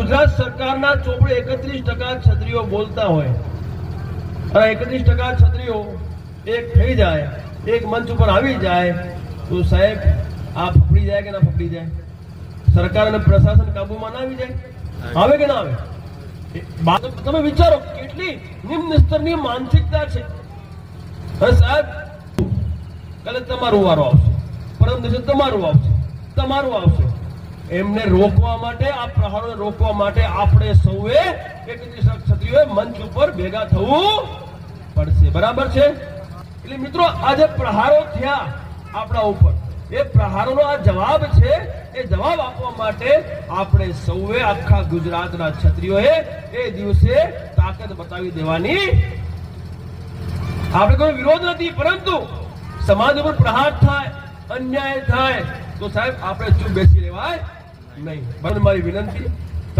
ગુજરાત સરકારના ચોપડે એકત્રીસ ટકા છત્રીઓ બોલતા હોય. અને એકત્રીસ ટકા છત્રીઓ એક થઈ જાય, એક મંચ ઉપર આવી જાય, તો સાહેબ, આ ફફડી જાય કે ના ફફડી જાય? સરકાર અને પ્રશાસન કાબુમાં ના આવી જાય? આવે કે ના આવે? તમે વિચારો, કેટલી નિમ્ન સ્તરની માનસિકતા છે. હવે સાહેબ કાલે તમારું વારો આવશે. પરમ દિવસે તમારું આવશે. તમારું આવશે. એમને રોકવા માટે, આ પ્રહારોને રોકવા માટે આપણે સૌએ એકત્રીસ ક્ષત્રિયોએ મંચ ઉપર ભેગા થવું પડશે. બરાબર છે? એટલે મિત્રો આ જે પ્રહારો થયા આપણા ઉપર. એ પ્રહારોનો આ જવાબ છે, એ જવાબ આપવા માટે આપણે સૌએ આખા ગુજરાતના ક્ષત્રિયોએ એ દિવસે તાકાત બતાવી દેવાની. આપણે કોઈ વિરોધ નથી, પરંતુ સમાજ ઉપર પ્રહાર થાય, અન્યાય થાય, તો સાહેબ આપણે ચૂપ બેસી રહેવાય? નહીં. બરાબર મારી વિનંતી.